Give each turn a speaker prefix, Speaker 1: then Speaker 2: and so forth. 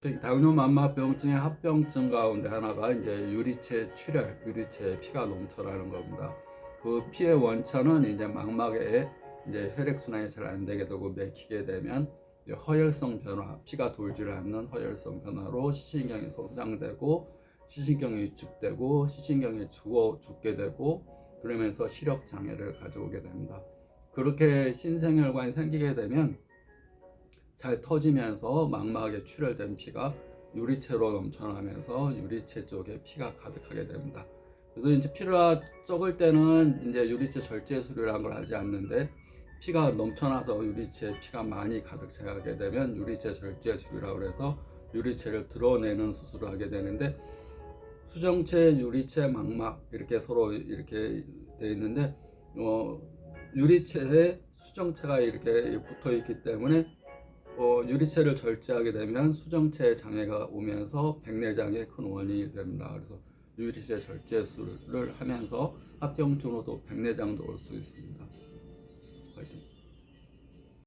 Speaker 1: 당뇨만마병증의 합병증 가운데 하나가 이제 유리체 출혈, 유리체에 피가 넘쳐나는 겁니다. 그 피의 원천은 이제 망막에 이제 혈액 순환이 잘 안 되게 되고 맥히게 되면 허혈성 변화, 피가 돌지를 않는 허혈성 변화로 시신경이 손상되고 시신경이 위축되고 시신경이 죽어 죽게 되고 그러면서 시력 장애를 가져오게 됩니다. 그렇게 신생혈관이 생기게 되면 잘 터지면서 망막에 출혈된 피가 유리체로 넘쳐나면서 유리체 쪽에 피가 가득하게 됩니다. 그래서 이제 피가 적을 때는 이제 유리체 절제 수술이라는 걸 하지 않는데 피가 넘쳐나서 유리체에 피가 많이 가득 차게 되면 유리체 절제 수술이라고 해서 유리체를 드러내는 수술을 하게 되는데 수정체, 유리체, 망막 이렇게 서로 이렇게 돼 있는데 어, 유리체에 수정체가 이렇게 붙어 있기 때문에 어, 유리체를 절제하게 되면 수정체에 장애가 오면서 백내장의 큰 원인이 됩니다. 그래서 유리체 절제술을 하면서 합병증으로도 백내장도 올 수 있습니다.